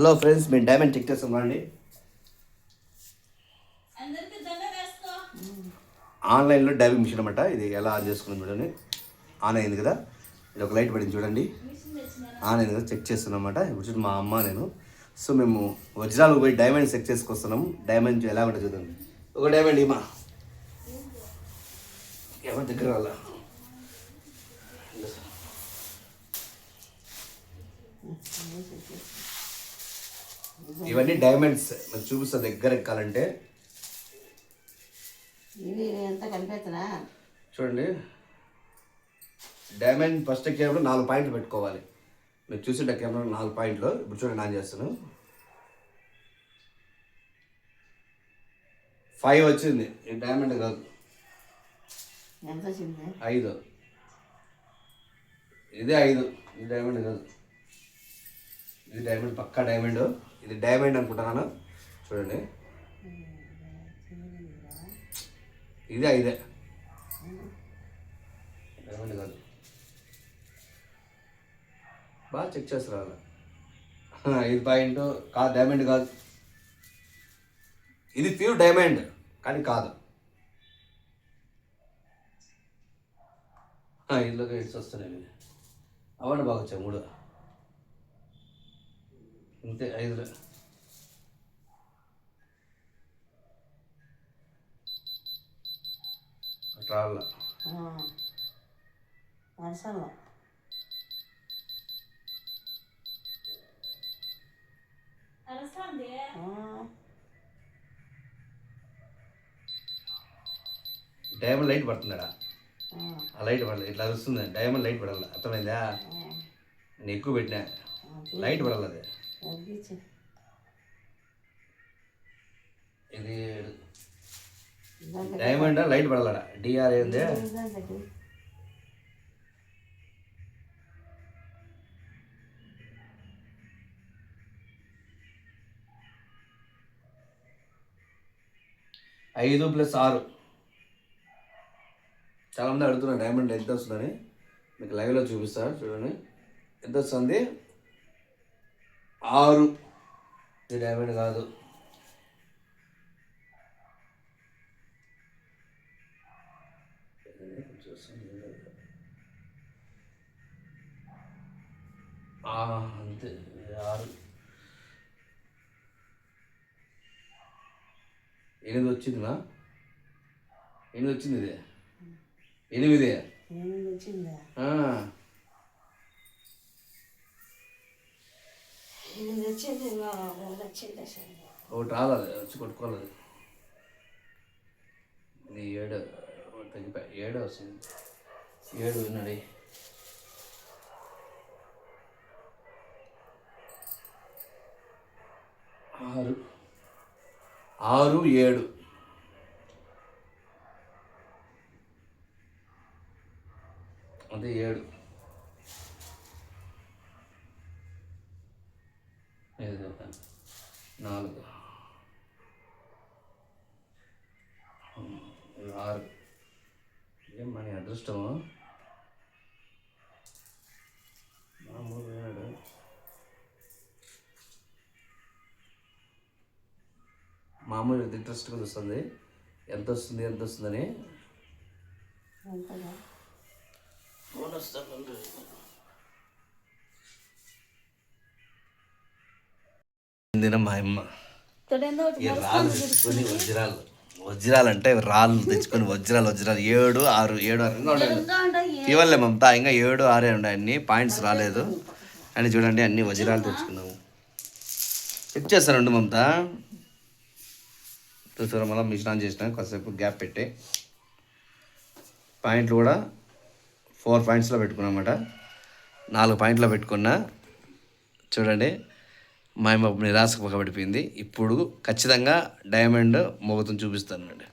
Hello friends మేము diamond check చేస్తాం రండి. ఆన్లైన్లో డైవింగ్ మిషన్ అనమాట ఇది ఎలా ఆన్ చేసుకున్నాం చూడండి. ఆన్ అయింది కదా? ఇది ఒక లైట్ పడింది చూడండి. ఆన్ అయింది కదా చెక్ చేస్తున్నాం అనమాట ఇప్పుడు చూడండి మా అమ్మ నేను. సో మేము వజ్రాలు పోయి డైమండ్ చెక్ చేసుకొస్తున్నాం. డైమండ్ ఎలా ఉంటుంది చూద్దాం. ఒక డైమండ్ ఇమా ఎవరి దగ్గర రాలా? ఇవన్నీ డైమండ్స్ నాకు చూపిస్తా దగ్గర ఎక్కాలంటే చూడండి. డైమండ్ ఫస్ట్ ఎక్కేటప్పుడు నాలుగు పాయింట్లు పెట్టుకోవాలి. మీరు చూసి కెమెరా నాలుగు పాయింట్లు ఇప్పుడు చూడండి ఆన్ చేస్తాను. ఫైవ్ వచ్చింది. డైమండ్ కాదు. ఐదు. ఇదే ఐదు. ఇది డైమండ్ కాదు. ఇది డైమండ్ పక్కా డైమండ్ ఇది డైమండ్ అనుకుంటున్నాను. చూడండి. ఇది ఐదే డైమండ్ కాదు. బాగా చెక్ చేస్తారు ఇది పాయింట్ కాదు డైమండ్ కాదు. ఇది ప్యూర్ డైమండ్ కానీ కాదు. ఆ, ఇందులోకి ఇట్స్ వస్తున్నాయి. అవ్వండి బాగా వచ్చాయి మూడు. అంతే ఐదు అట్లా రావాలా. వరుసలో అరసంది డైమండ్ లైట్ పడుతుందా ఆ లైట్ పడలేదు ఇట్లా వస్తుంది డైమండ్ లైట్ పడాలి అర్థమైందా నేను ఎక్కువ పెట్టినా లైట్ పడాలి అది తగ్గించి ఇది డైమండ్ లైట్ పడాలడా? డిఆర్ ఏంది ఐదు ప్లస్ ఆరు. చాలామంది అడుగుతున్నారు డైమండ్ ఎంత వస్తుందని. మీకు లైవ్లో చూపిస్తా చూడండి. ఎంత వస్తుంది? ఆరు. ఇది డైమండ్ కాదు. ఆ, అంతే. ఆరు. ఎనిమిది వచ్చిందినా? ఎనిమిది వచ్చింది ఇది? ఎనిమిది? ఒకటి రాలేదు వచ్చి కొట్టుకోలేదు ఇది ఏడు తగ్గిపోయి ఏడు వస్తుంది. ఏడు విన్నాడు ఆరు. ఆరు ఏడు. అదే ఏడు. ఐదు నాలుగు. ఇది ఆరు. ఏం మన అదృష్టము? మామూలు పోయాడు మామూలు ఇంట్రెస్ట్గా వస్తుంది ఎంత వస్తుంది ఎంత వస్తుందని? ఎంతగా వస్తుంది మా అమ్మ. ఈ రాళ్ళు తెచ్చుకొని వజ్రాలు వజ్రాలు. అంటే రాళ్ళు తెచ్చుకొని వజ్రాలు వజ్రాలు. ఏడు ఆరు ఏడు ఆరు. ఇవ్వలే మమతా ఇంకా ఏడు ఆరే ఉన్నాయి. అన్ని పాయింట్స్ రాలేదు. అని చూడండి అన్ని వజ్రాలు తెచ్చుకున్నాము చెక్ చేస్తానండి మమతా? చూసారా మళ్ళీ మిషన్ ఆన్ చేసిన కాసేపు గ్యాప్ పెట్టి. పాయింట్లు కూడా ఫోర్ పాయింట్స్లో పెట్టుకున్నమాట నాలుగు పాయింట్లో పెట్టుకున్నా. చూడండి. మా నిరాశకు పడిపోయింది ఇప్పుడు ఖచ్చితంగా డైమండ్ మోగుతుంది చూపిస్తానండి.